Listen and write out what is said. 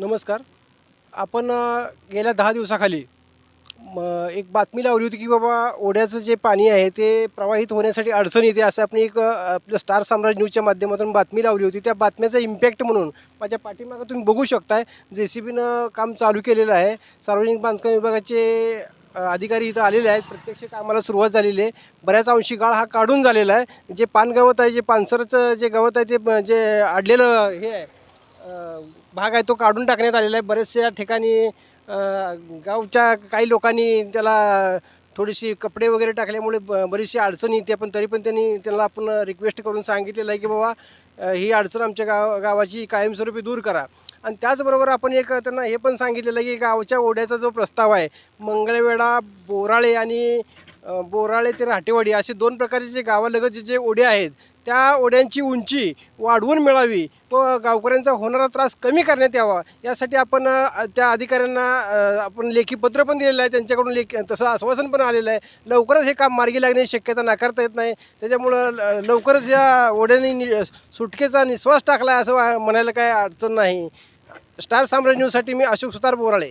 नमस्कार. आपण गेल्या दहा दिवसाखाली म, एक बातमी लावली होती की बाबा ओढ्याचं जे पाणी आहे ते प्रवाहित होण्यासाठी अडचण येते असं आपण एक आपलं स्टार साम्राज्य न्यूजच्या माध्यमातून बातमी लावली होती. त्या बातम्याचा इम्पॅक्ट म्हणून माझ्या पाठीमागं तुम्ही बघू शकताय जे सी बीनं काम चालू केलेलं आहे. सार्वजनिक बांधकाम विभागाचे अधिकारी इथं आलेले आहेत. प्रत्यक्ष कामाला सुरुवात झालेली आहे. बऱ्याच अंशी गाळ हा काढून झालेला आहे. जे पान गवत आहे जे पानसरचं जे गवत आहे ते जे अडलेलं हे आहे भाग आहे तो काढून टाकण्यात आलेला आहे. बरेचशा ठिकाणी गावच्या काही लोकांनी त्याला थोडीशी कपडे वगैरे टाकल्यामुळे ब- बरीचशी अडचण येते. पण तरी पण त्यांनी त्यांना आपण रिक्वेस्ट करून सांगितलेलं आहे की बाबा ही अडचण आमच्या गाव गावाची कायमस्वरूपी दूर करा. आणि त्याचबरोबर आपण एक त्यांना हे पण सांगितलेलं आहे की गावच्या ओढ्याचा जो प्रस्ताव आहे मंगळवेढा बोराळे आणि बोराळे ते राटेवाडी असे दोन प्रकारचे जे गावालगतचे जे ओढे आहेत त्या ओढ्यांची उंची वाढवून मिळावी व गावकऱ्यांचा होणारा त्रास कमी करण्यात यावा यासाठी आपण त्या अधिकाऱ्यांना आपण लेखी पत्र पण दिलेलं आहे त्यांच्याकडून लेखी तसं आश्वासन पण आलेलं आहे. लवकरच हे काम मार्गी लागण्याची शक्यता नाकारता येत नाही. त्याच्यामुळं ल- लवकरच या ओढ्यांनी नि सुटकेचा निश्वास टाकला आहे असं वा- म्हणायला काय अडचण नाही. स्टार साम्राज्य न्यूजसाठी मी अशोक सुतार बोराळे.